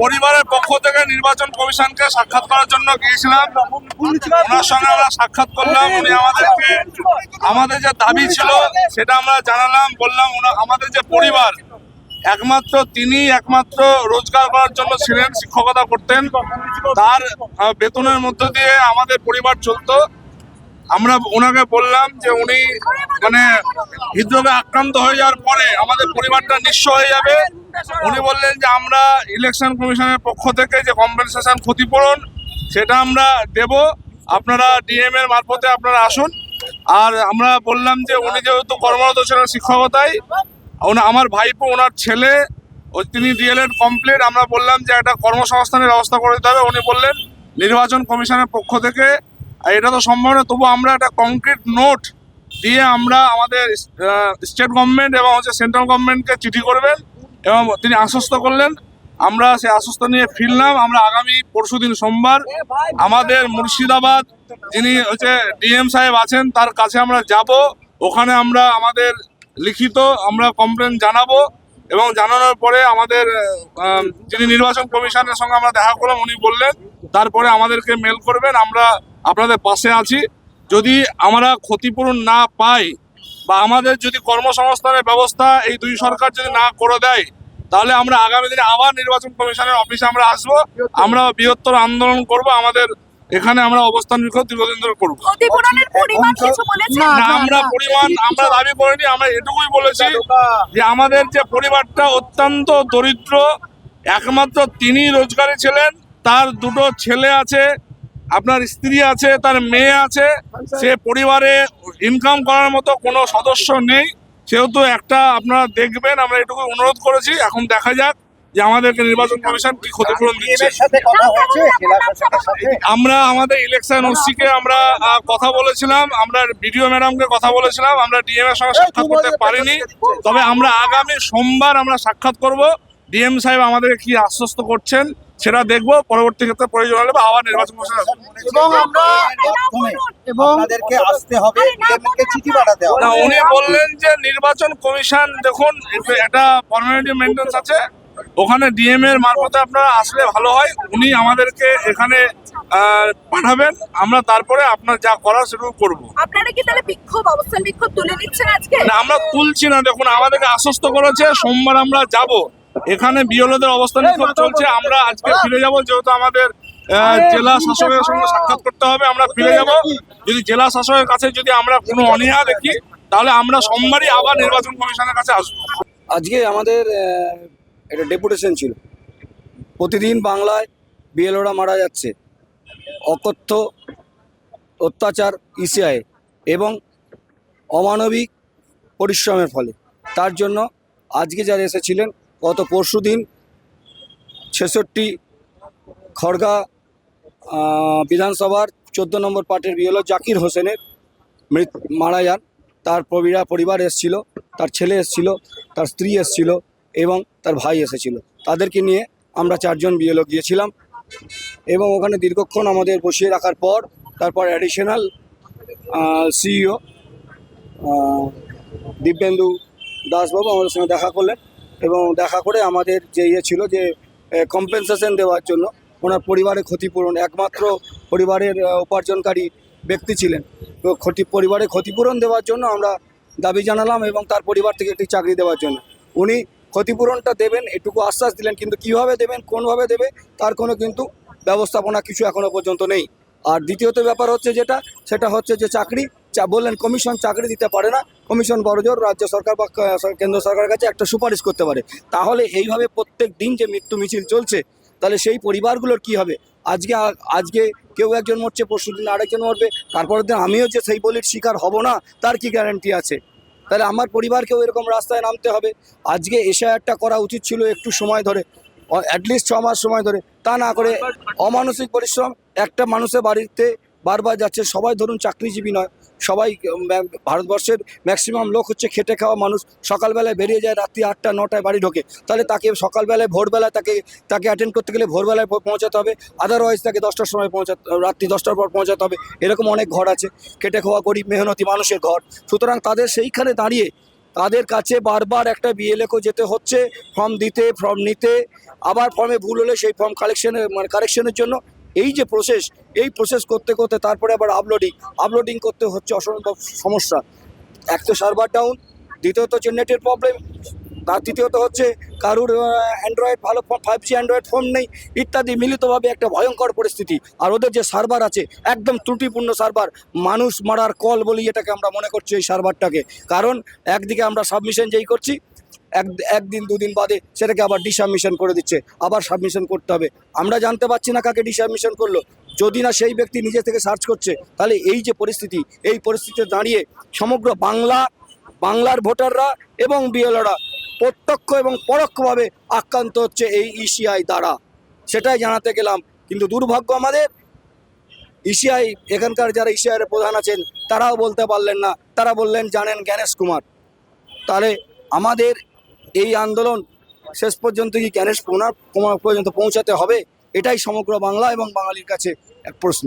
পরিবারের পক্ষ থেকে নির্বাচন কমিশনকে সাক্ষাৎ করার জন্য গিয়েছিলাম। ওনার সঙ্গে আমরা সাক্ষাৎ করলাম। উনি আমাদেরকে, আমাদের যে দাবি ছিল, সেটা আমরা জানালাম, বললাম আমাদের যে পরিবার, একমাত্র তিনি একমাত্র রোজগার করার জন্য ছিলেন, শিক্ষকতা করতেন। তার বেতনের মধ্য দিয়ে আমাদের পরিবার চলতো। আমরা ওনাকে বললাম যে উনি মানে হৃদরোগে আক্রান্ত হয়ে যাওয়ার পরে আমাদের পরিবারটা নিঃস্ব হয়ে যাবে। উনি বললেন যে আমরা ইলেকশন কমিশনের পক্ষ থেকে যে কম্পেনসেশন ক্ষতিপূরণ, সেটা আমরা দেব। আপনারা ডিএম এর মারফতে আপনারা আসুন। আর আমরা বললাম যে উনি যেহেতু কর্মরত ছিলেন শিক্ষকতায় আমার ভাইপো, ওনার ছেলে তিনি ডিএলএড কমপ্লিট আমরা বললাম যে একটা কর্মসংস্থানের ব্যবস্থা করে দিতে হবে। উনি বললেন, নির্বাচন কমিশনের পক্ষ থেকে আর এটা তো সম্ভব না, তবু আমরা একটা কংক্রিট নোট দিয়ে আমরা আমাদের স্টেট গভর্নমেন্ট এবং হচ্ছে সেন্ট্রাল গভর্নমেন্টকে চিঠি করবেন এবং তিনি আশ্বস্ত করলেন। আমরা সেই আশ্বস্ত নিয়ে ফিরলাম। আমরা আগামী পরশুদিন সোমবার আমাদের মুর্শিদাবাদ যিনি হচ্ছে ডিএম সাহেব আছেন, তার কাছে আমরা যাব। ওখানে আমরা আমাদের লিখিত আমরা কমপ্লেন জানাব এবং জানানোর পরে আমাদের যিনি নির্বাচন কমিশনের সঙ্গে আমরা দেখা করলাম, উনি বললেন, তারপরে আমাদেরকে মেল করবেন। আমরা আপনাদের পাশে আছি। যদি আমরা ক্ষতিপূরণ না পাই বা আমাদের যদি কর্মসংস্থানের ব্যবস্থা এই দুই সরকার যদি না করে দেয় তাহলে আমরা আগামী দিনে আবার নির্বাচন কমিশনের অফিসে আমরা আসব। আমরা বৃহত্তর আন্দোলন করব। আমাদের এখানে আমরা অবস্থান বিক্ষোভ দীর্ঘদিন ধরে করব। ক্ষতিপূরণের পরিমাণ কিছু বলেছে না আমরা পরিমাণ আমরা দাবি করিনি আমরা এটুকুই বলেছি যে আমাদের যে পরিবারটা অত্যন্ত দরিদ্র একমাত্র তিনি রোজগারে ছিলেন তার দুটো ছেলে আছে আপনার স্ত্রী আছে তার মেয়ে আছে সে পরিবারে ইনকাম করার মতো কোনো সদস্য নেই। সেহেতু একটা আপনারা দেখবেন আমরা এটুকু অনুরোধ করেছি এখন দেখা যাক যে আমাদেরকে নির্বাচন কমিশন কি ক্ষতিপূরণ দিচ্ছে। আমরা আমাদের ইলেকশন ওসিকে আমরা কথা বলেছিলাম আমরা বিডিও ম্যাডামকে কথা বলেছিলাম আমরা ডিএম এর সঙ্গে সাক্ষাৎ করতে পারিনি। তবে আমরা আগামী সোমবার আমরা সাক্ষাৎ করব। ডিএম সাহেব আমাদের কি আশ্বস্ত করছেন? সেটা দেখব পরবর্তী ক্ষেত্রে প্রয়োজন হলে আবার নির্বাচন কমিশন এবং আমরা এবং আপনাদেরকে আসতে হবে চিঠি পাঠাতে হবে না উনি বললেন যে নির্বাচন কমিশন দেখুন এটা- একটা ফর্মালিটি মেনটেন্স আছে। ওখানে ডিএম এর মারফতে আপনারা আসলে ভালো হয় উনি আমাদেরকে এখানে আহ, পাঠাবেন আমরা তারপরে আপনার যা করার সেটুকু করব। আপনারা কি তাহলে বিক্ষোভ অবস্থান বিক্ষোভ তুলে নিচ্ছেন আজকে? না আমরা তুলছি না দেখুন আমাদেরকে আশ্বস্ত করেছে সোমবার আমরা যাব। এখানে বিওলোদের অবস্থান বিক্ষোভ চলছে আমরা আজকে ফিরে যাব যেহেতু আমাদের জেলা শাসকের সঙ্গে সাক্ষাৎ করতে হবে আমরা ফিরে যাব। যদি জেলা শাসকের কাছে যদি আমরা কোনো অনীহা দেখি তাহলে আমরা সোমবারই আবার নির্বাচন কমিশনের কাছে আসব। আজকে আমাদের একটা ডেপুটেশন ছিল। প্রতিদিন বাংলায় বিএলওরা মারা যাচ্ছে। অকথ্য অত্যাচার ইসিআই এবং অমানবিক পরিশ্রমের ফলে। তার জন্য আজকে যারা এসেছিলেন, গত পরশু দিন ছেষট্টি খড়গা বিধানসভার চোদ্দ নম্বর পার্টির বিএলও জাকির হোসেনের মৃত, মারা যান। তার পরিবার এসছিল, তার ছেলে এসছিল, তার স্ত্রী এসছিল। এবং তার ভাই এসেছিল। তাদেরকে নিয়ে আমরা চারজন বিএলও গিয়েছিলাম এবং ওখানে দীর্ঘক্ষণ আমাদের বসিয়ে রাখার পর তারপর অ্যাডিশনাল সিইও দিব্যেন্দু দাসবাবু আমাদের সঙ্গে দেখা করলেন এবং দেখা করে আমাদের যে ইয়ে ছিল যে কম্পেনসেশন দেওয়ার জন্য ওনার পরিবারের ক্ষতিপূরণ, একমাত্র পরিবারের উপার্জনকারী ব্যক্তি ছিলেন। তো ক্ষতি পরিবারে ক্ষতিপূরণ দেওয়ার জন্য আমরা দাবি জানালাম এবং তার পরিবার থেকে একটি চাকরি দেওয়ার জন্য। উনি ক্ষতিপূরণটা দেবেন, এটুকু আশ্বাস দিলেন, কিন্তু কীভাবে দেবেন, কোনভাবে দেবে, তার কোনো কিন্তু ব্যবস্থাপনা কিছু এখনও পর্যন্ত নেই। আর দ্বিতীয়ত ব্যাপার হচ্ছে যেটা, সেটা হচ্ছে যে চাকরি বললেন কমিশন চাকরি দিতে পারে না, কমিশন বড়জোর রাজ্য সরকার বা কেন্দ্র সরকারের কাছে একটা সুপারিশ করতে পারে। তাহলে এইভাবে প্রত্যেক দিন যে মৃত্যু মিছিল চলছে, তাহলে সেই পরিবারগুলোর কি হবে? আজকে আজকে কেউ একজন মরছে পরশু দিন আরেকজন মরবে, তারপরের দিন আমিও যে সেই বলির শিকার হব না, তার কি গ্যারান্টি আছে? তাহলে আমার পরিবারকেও এরকম রাস্তায় নামতে হবে। আজকে এসে একটা করা উচিত ছিল একটু সময় ধরে অ্যাটলিস্ট ছ মাস সময় ধরে। তা না করে অমানসিক পরিশ্রম একটা মানুষের বাড়িতে বারবার যাচ্ছে। সবাই ধরুন চাকরিজীবী নয়, সবাই ভারতবর্ষের ম্যাক্সিমাম লোক হচ্ছে খেটে খাওয়া মানুষ। সকালবেলায় বেরিয়ে যায়, রাত্রি আটটা, নটায় বাড়ি ঢোকে। তাহলে তাকে সকালবেলায়, ভোরবেলায় তাকে তাকে অ্যাটেন্ড করতে গেলে ভোরবেলায় পৌঁছাতে হবে। আদারওয়াইজ তাকে দশটার সময় পৌঁছাতে, রাত্রি দশটার পর পৌঁছাতে হবে। এরকম অনেক ঘর আছে। খেটে খাওয়া গরিব, মেহনতি মানুষের ঘর। সুতরাং তাদের সেইখানে দাঁড়িয়ে, তাদের কাছে বারবার একটা বিএলএকও যেতে হচ্ছে। ফর্ম দিতে ফর্ম নিতে। আবার ফর্মে ভুল হলে সেই ফর্ম কালেকশনের মানে কারেকশনের জন্য এই যে প্রসেস এই প্রসেস করতে করতে তারপরে আবার আপলোডিং আপলোডিং করতে হচ্ছে অসম্ভব সমস্যা। এক তো সার্ভার ডাউন দ্বিতীয়ত হচ্ছে নেটের প্রবলেম তার তৃতীয়ত হচ্ছে কারুর অ্যান্ড্রয়েড ভালো ফাইভ জি অ্যান্ড্রয়েড ফোন নেই, ইত্যাদি মিলিতভাবে একটা ভয়ঙ্কর পরিস্থিতি। আর ওদের যে সার্ভার আছে, একদম ত্রুটিপূর্ণ সার্ভার মানুষ মারার কল বলি এটাকে আমরা মনে করছি এই সার্ভারটাকে কারণ, একদিকে আমরা সাবমিশন যেই করছি এক একদিন, দুদিন বাদে সেটাকে আবার ডিসাবমিশন করে দিচ্ছে, আবার সাবমিশন করতে হবে। আমরা জানতে পারছি না কাকে ডিসাবমিশন করল। যদি না সেই ব্যক্তি নিজে থেকে সার্চ করছে, তাহলে এই যে পরিস্থিতি, এই পরিস্থিতিতে দাঁড়িয়ে সমগ্র বাংলা, বাংলার ভোটাররা এবং বিএলরা প্রত্যক্ষ এবং পরোক্ষভাবে আক্রান্ত হচ্ছে এই ইসিআই দ্বারা। সেটাই জানাতে গেলাম। কিন্তু দুর্ভাগ্য আমাদের ইসিআই এখানকার যারা ইসিআইয়ের প্রধান আছেন, তারাও বলতে পারলেন না। তারা বললেন, জানেন জ্ঞানেশ কুমার। তাহলে আমাদের এই আন্দোলন শেষ পর্যন্ত কি কুমার পর্যন্ত পৌঁছাতে হবে? এটাই সমগ্র বাংলা এবং বাঙালির কাছে এক প্রশ্ন।